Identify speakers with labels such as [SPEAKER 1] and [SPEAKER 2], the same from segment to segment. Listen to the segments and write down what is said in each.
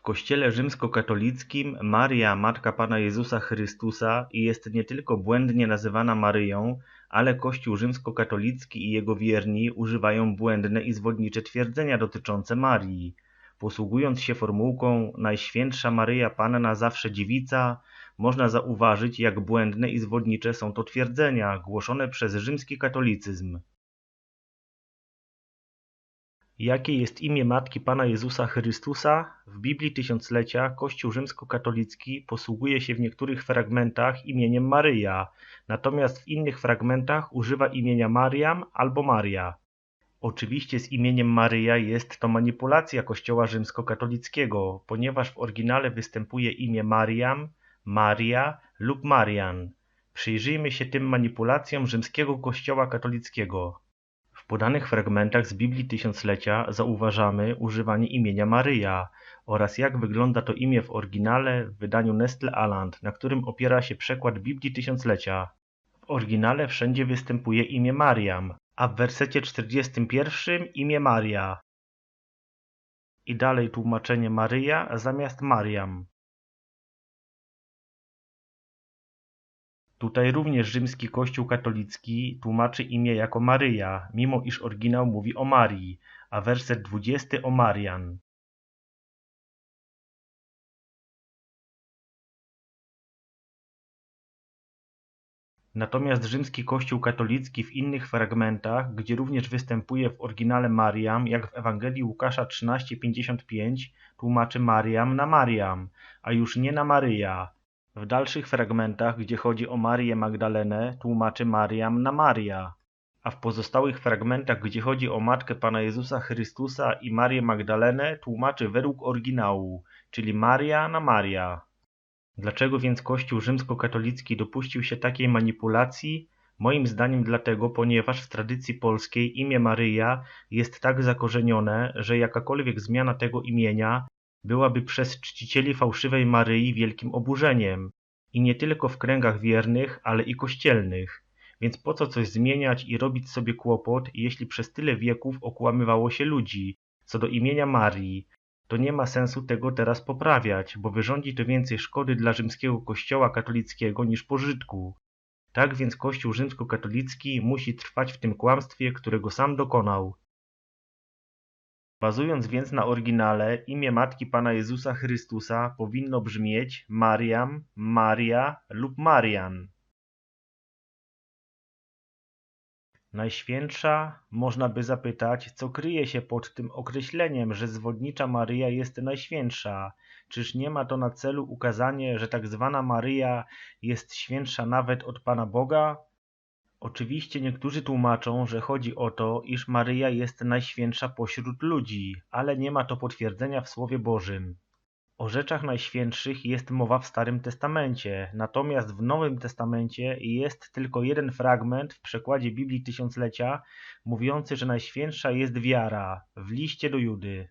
[SPEAKER 1] W kościele rzymskokatolickim Maria, Matka Pana Jezusa Chrystusa jest nie tylko błędnie nazywana Maryją, ale Kościół rzymskokatolicki i jego wierni używają błędne i zwodnicze twierdzenia dotyczące Marii. Posługując się formułką Najświętsza Maryja Panna zawsze dziewica, można zauważyć, jak błędne i zwodnicze są to twierdzenia głoszone przez rzymski katolicyzm. Jakie jest imię Matki Pana Jezusa Chrystusa? Biblii Tysiąclecia Kościół rzymskokatolicki posługuje się w niektórych fragmentach imieniem Maryja, natomiast w innych fragmentach używa imienia Mariam albo Maria. Oczywiście z imieniem Maryja jest to manipulacja Kościoła rzymskokatolickiego, ponieważ w oryginale występuje imię Mariam, Maria lub Marian. Przyjrzyjmy się tym manipulacjom rzymskiego Kościoła katolickiego. Podanych fragmentach z Biblii Tysiąclecia zauważamy używanie imienia Maryja oraz jak wygląda to imię w oryginale w wydaniu Nestle Aland, na którym opiera się przekład Biblii Tysiąclecia. W oryginale wszędzie występuje imię Mariam, a w wersecie 41 imię Maria. I dalej tłumaczenie Maryja zamiast Mariam. Tutaj również rzymski kościół katolicki tłumaczy imię jako Maryja, mimo iż oryginał mówi o Marii, a werset 20 o Marian. Natomiast rzymski kościół katolicki w innych fragmentach, gdzie również występuje w oryginale Mariam, jak w Ewangelii Łukasza 13:55, tłumaczy Mariam na Mariam, a już nie na Maryja. W dalszych fragmentach, gdzie chodzi o Marię Magdalenę, tłumaczy Mariam na Maria, a w pozostałych fragmentach, gdzie chodzi o Matkę Pana Jezusa Chrystusa i Marię Magdalenę, tłumaczy według oryginału, czyli Maria na Maria. Dlaczego więc Kościół rzymskokatolicki dopuścił się takiej manipulacji? Moim zdaniem dlatego, ponieważ w tradycji polskiej imię Maryja jest tak zakorzenione, że jakakolwiek zmiana tego imienia byłaby przez czcicieli fałszywej Maryi wielkim oburzeniem, i nie tylko w kręgach wiernych, ale i kościelnych. Więc po co coś zmieniać i robić sobie kłopot, jeśli przez tyle wieków okłamywało się ludzi, co do imienia Marii, to nie ma sensu tego teraz poprawiać, bo wyrządzi to więcej szkody dla rzymskiego kościoła katolickiego niż pożytku. Tak więc kościół rzymskokatolicki musi trwać w tym kłamstwie, którego sam dokonał. Bazując więc na oryginale, imię Matki Pana Jezusa Chrystusa powinno brzmieć Mariam, Maria lub Marian. Najświętsza, można by zapytać, co kryje się pod tym określeniem, że zwodnicza Maryja jest najświętsza? Czyż nie ma to na celu ukazanie, że tak zwana Maryja jest świętsza nawet od Pana Boga? Oczywiście niektórzy tłumaczą, że chodzi o to, iż Maryja jest najświętsza pośród ludzi, ale nie ma to potwierdzenia w Słowie Bożym. O rzeczach najświętszych jest mowa w Starym Testamencie, natomiast w Nowym Testamencie jest tylko jeden fragment w przekładzie Biblii Tysiąclecia mówiący, że najświętsza jest wiara w liście do Judy.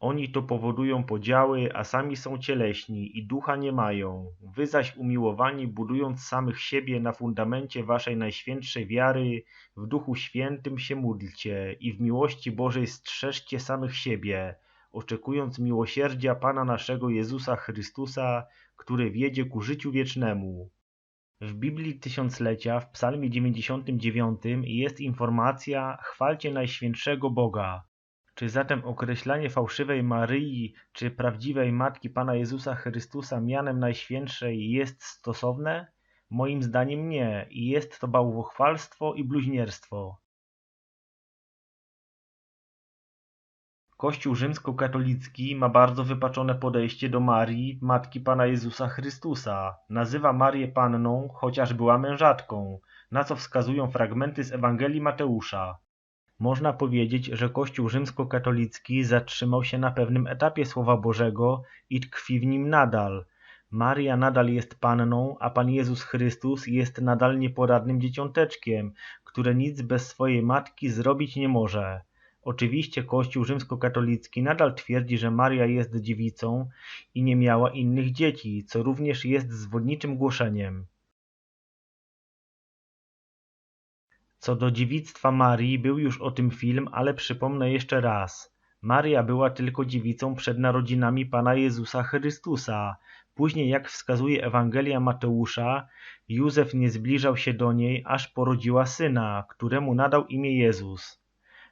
[SPEAKER 1] Oni to powodują podziały, a sami są cieleśni i ducha nie mają. Wy zaś umiłowani, budując samych siebie na fundamencie waszej najświętszej wiary, w Duchu Świętym się módlcie i w miłości Bożej strzeżcie samych siebie, oczekując miłosierdzia Pana naszego Jezusa Chrystusa, który wiedzie ku życiu wiecznemu. W Biblii Tysiąclecia w psalmie 99 jest informacja chwalcie Najświętszego Boga. Czy zatem określanie fałszywej Maryi czy prawdziwej Matki Pana Jezusa Chrystusa mianem Najświętszej jest stosowne? Moim zdaniem nie i jest to bałwochwalstwo i bluźnierstwo. Kościół rzymskokatolicki ma bardzo wypaczone podejście do Marii, Matki Pana Jezusa Chrystusa. Nazywa Marię Panną, chociaż była mężatką, na co wskazują fragmenty z Ewangelii Mateusza. Można powiedzieć, że Kościół rzymskokatolicki zatrzymał się na pewnym etapie Słowa Bożego i tkwi w nim nadal. Maria nadal jest Panną, a Pan Jezus Chrystus jest nadal nieporadnym dzieciąteczkiem, które nic bez swojej matki zrobić nie może. Oczywiście Kościół rzymskokatolicki nadal twierdzi, że Maria jest dziewicą i nie miała innych dzieci, co również jest zwodniczym głoszeniem. Co do dziewictwa Marii, był już o tym film, ale przypomnę jeszcze raz. Maria była tylko dziewicą przed narodzinami Pana Jezusa Chrystusa. Później, jak wskazuje Ewangelia Mateusza, Józef nie zbliżał się do niej, aż porodziła syna, któremu nadał imię Jezus.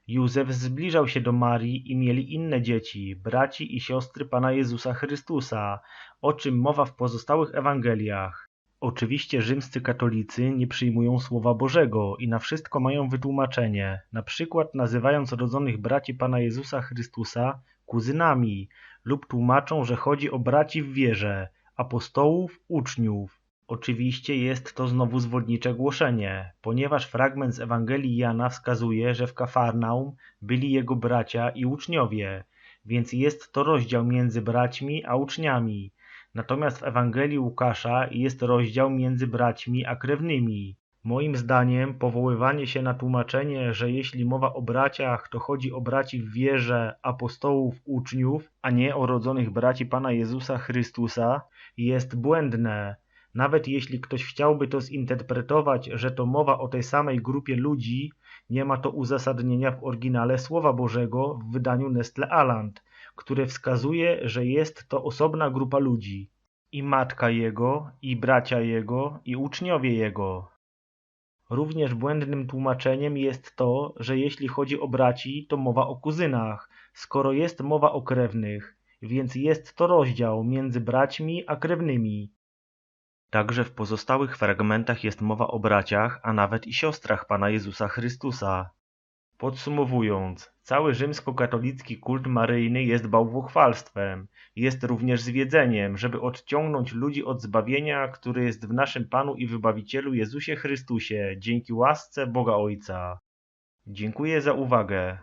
[SPEAKER 1] Józef zbliżał się do Marii i mieli inne dzieci, braci i siostry Pana Jezusa Chrystusa, o czym mowa w pozostałych Ewangeliach. Oczywiście rzymscy katolicy nie przyjmują Słowa Bożego i na wszystko mają wytłumaczenie, na przykład nazywając rodzonych braci Pana Jezusa Chrystusa kuzynami lub tłumaczą, że chodzi o braci w wierze, apostołów, uczniów. Oczywiście jest to znowu zwodnicze głoszenie, ponieważ fragment z Ewangelii Jana wskazuje, że w Kafarnaum byli jego bracia i uczniowie, więc jest to rozdział między braćmi a uczniami. Natomiast w Ewangelii Łukasza jest rozdział między braćmi a krewnymi. Moim zdaniem powoływanie się na tłumaczenie, że jeśli mowa o braciach, to chodzi o braci w wierze, apostołów, uczniów, a nie o rodzonych braci Pana Jezusa Chrystusa, jest błędne. Nawet jeśli ktoś chciałby to zinterpretować, że to mowa o tej samej grupie ludzi, nie ma to uzasadnienia w oryginale Słowa Bożego w wydaniu Nestle Aland, które wskazuje, że jest to osobna grupa ludzi. I matka jego, i bracia jego, i uczniowie jego. Również błędnym tłumaczeniem jest to, że jeśli chodzi o braci, to mowa o kuzynach, skoro jest mowa o krewnych, więc jest to rozdział między braćmi a krewnymi. Także w pozostałych fragmentach jest mowa o braciach, a nawet i siostrach Pana Jezusa Chrystusa. Podsumowując, cały rzymskokatolicki kult maryjny jest bałwochwalstwem, jest również zwiedzeniem, żeby odciągnąć ludzi od zbawienia, które jest w naszym Panu i Wybawicielu Jezusie Chrystusie, dzięki łasce Boga Ojca. Dziękuję za uwagę.